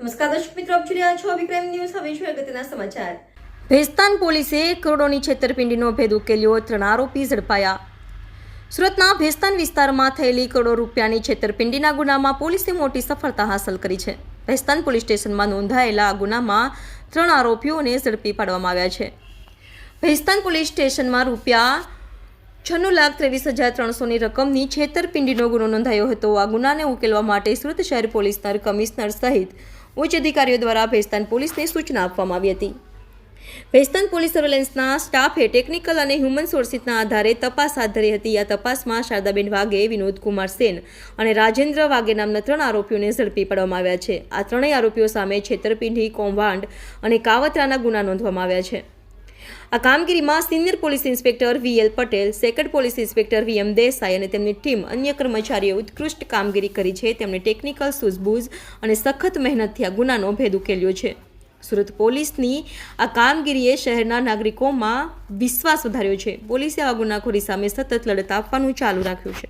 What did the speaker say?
નમસ્કાર દર્શક મિત્રો, આપ જોઈ રહ્યા છો વિક્રમ ન્યૂઝ. હવે અગત્યના સમાચાર. ભેસ્તાન પોલીસે કરોડોની છેતરપિંડીનો ભેદ ઉકેલ્યો, ત્રણ આરોપી ઝડપાયા. સુરતના ભેસ્તાન વિસ્તારમાં થયેલી કરોડો રૂપિયાની છેતરપિંડીના ગુનામાં પોલીસે મોટી સફળતા હાંસલ કરી છે. ભેસ્તાન પોલીસ સ્ટેશનમાં નોંધાયેલા આ ગુનામાં ત્રણ આરોપીઓને ઝડપી પાડવામાં આવ્યા છે. ભેસ્તાન પોલીસ સ્ટેશનમાં રૂપિયા છન્નું લાખ ત્રેવીસ હજાર ત્રણસોની રકમની છેતરપિંડીનો ગુનો નોંધાયો હતો. આ ગુનાને ઉકેલવા માટે સુરત શહેર પોલીસના કમિશનર સહિત ઉચ્ચ અધિકારીઓ દ્વારા ભેસ્તાન પોલીસને સૂચના આપવામાં આવી હતી. વેસ્ટર્ન પોલીસ સર્વેલન્સના સ્ટાફે ટેકનિકલ અને હ્યુમન સોર્સિસના આધારે તપાસ હાથ ધરી હતી. આ તપાસમાં શારદાબેન વાઘે વિનોદ કુમાર સેન અને રાજેન્દ્ર વાઘે નામના ત્રણ આરોપીઓને ઝડપી પાડવામાં આવ્યા છે. આ ત્રણેય આરોપીઓ સામે છેતરપિંડી કૌભાંડ અને કાવતરાના ગુના નોંધવામાં આવ્યા છે. આ કામગીરીમાં senior police inspector V L Patel, second police inspector V M Desai અને તેમની ટીમ અન્ય કર્મચારીઓ ઉત્કૃષ્ટ કામગીરી કરી છે. તેમણે ટેકનિકલ સૂઝબૂઝ અને સખત મહેનતથી આ ગુનાનો ભેદ ઉકેલ્યો છે. સુરત પોલીસની આ કામગીરીએ શહેરના નાગરિકોમાં વિશ્વાસ વધાર્યો છે. પોલીસે આ ગુનાખોરી સામે સતત લડત આપવાનું ચાલુ રાખ્યું છે.